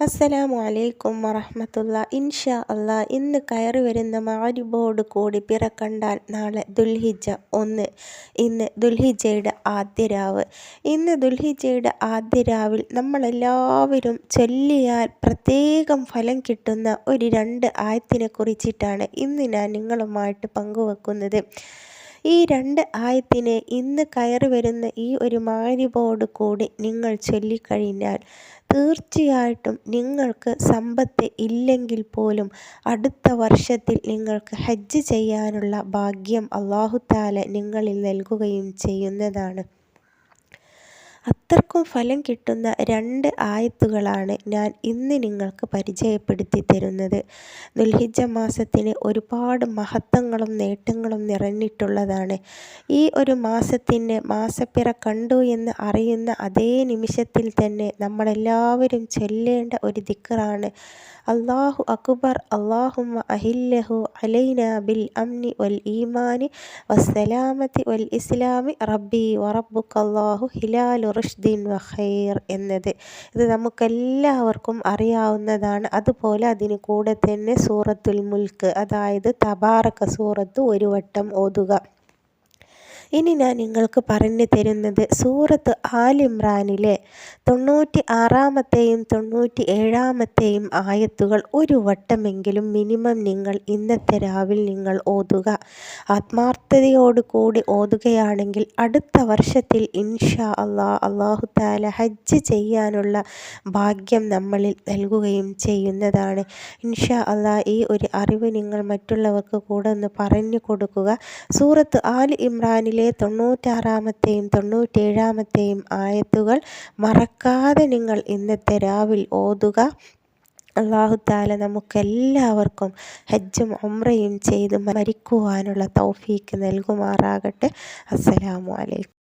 അസ്സലാമു അലൈക്കും വറഹമത്തുള്ള. ഇൻഷാ അല്ലാ ഇന്ന് കയറി വരുന്ന മാരിബോട് കൂടി പിറക്കണ്ടാൽ നാളെ ദുൽഹിജ ഒന്ന്. ഇന്ന് ദുൽഹിജയുടെ ആദ്യ രാവ്. ഇന്ന് ദുൽഹിജയുടെ ആദ്യ രാവിൽ നമ്മളെല്ലാവരും ചൊല്ലിയാൽ പ്രത്യേകം ഫലം കിട്ടുന്ന ഒരു രണ്ട് ആയത്തിനെ കുറിച്ചിട്ടാണ് ഇന്ന് ഞാൻ നിങ്ങളുമായിട്ട് പങ്കുവെക്കുന്നത്. ഈ രണ്ട് ആയത്തിനെ ഇന്ന് കയറി വരുന്ന ഈ ഒരു മാരിബോട് കൂടി നിങ്ങൾ ചൊല്ലിക്കഴിഞ്ഞാൽ തീർച്ചയായിട്ടും നിങ്ങൾക്ക് സമ്പത്ത് ഇല്ലെങ്കിൽ പോലും അടുത്ത വർഷത്തിൽ നിങ്ങൾക്ക് ഹജ്ജ് ചെയ്യാനുള്ള ഭാഗ്യം അള്ളാഹുത്താല നിങ്ങളിൽ നൽകുകയും ചെയ്യുന്നതാണ്. അത്രക്കും ഫലം കിട്ടുന്ന രണ്ട് ആയത്തുകളാണ് ഞാൻ ഇന്ന് നിങ്ങൾക്ക് പരിചയപ്പെടുത്തി തരുന്നത്. ദുൽഹിജ മാസത്തിന് ഒരുപാട് മഹത്വങ്ങളും നേട്ടങ്ങളും നിറഞ്ഞിട്ടുള്ളതാണ്. ഈ ഒരു മാസത്തിന് മാസപ്പിറ കണ്ടു എന്ന് അറിയുന്ന അതേ നിമിഷത്തിൽ തന്നെ നമ്മളെല്ലാവരും ചൊല്ലേണ്ട ഒരു ദിക്കറാണ് അള്ളാഹു അക്ബർ അള്ളാഹുമ്മ അഹില്ലഹു അലൈന ബിൽ അംനി വൽ ഈമാനി വസ്സലാമത്തി വൽ ഇസ്ലാമി റബ്ബി വറബുക്കല്ലാഹു ഹിലാലു റുഷ്ദീൻ വഖൈർ എന്നത്. ഇത് നമുക്കെല്ലാവർക്കും അറിയാവുന്നതാണ്. അതുപോലെ അതിന് കൂടെ തന്നെ സൂറത്തുൽ മുൽക്ക് അതായത് തബാറക്ക സൂറത്ത് ഒരു വട്ടം ഓതുക. ഇനി ഞാൻ നിങ്ങൾക്ക് പറഞ്ഞു തരുന്നത് സൂറത്ത് ആലിമ്രാനിലെ തൊണ്ണൂറ്റി ആറാമത്തെയും തൊണ്ണൂറ്റി ഏഴാമത്തെയും ആയത്തുകൾ ഒരു വട്ടമെങ്കിലും മിനിമം നിങ്ങൾ ഇന്നത്തെ രാവിൽ നിങ്ങൾ ഓതുക. ആത്മാർത്ഥതയോട് കൂടി ഓതുകയാണെങ്കിൽ അടുത്ത വർഷത്തിൽ ഇൻഷാ അള്ളാ അള്ളാഹു താല ഹജ്ജ് ചെയ്യാനുള്ള ഭാഗ്യം നമ്മളിൽ നൽകുകയും ചെയ്യുന്നതാണ്. ഇൻഷാ അള്ളാ ഈ ഒരു അറിവ് നിങ്ങൾ മറ്റുള്ളവർക്ക് കൂടെ ഒന്ന് പറഞ്ഞു കൊടുക്കുക. സൂറത്ത് ആൽ ഇമ്രാനിൽ ഖുർആനിലെ തൊണ്ണൂറ്റാറാമത്തെയും തൊണ്ണൂറ്റേഴാമത്തെയും ആയത്തുകൾ മറക്കാതെ നിങ്ങൾ ഇന്നത്തെ രാവിൽ ഓതുക. അള്ളാഹുത്താല നമുക്കെല്ലാവർക്കും ഹജ്ജും ഒമ്രയും ചെയ്ത് മരിക്കുവാനുള്ള തൗഫീക്ക് നൽകുമാറാകട്ടെ. അസ്സലാമു അലൈക്കും.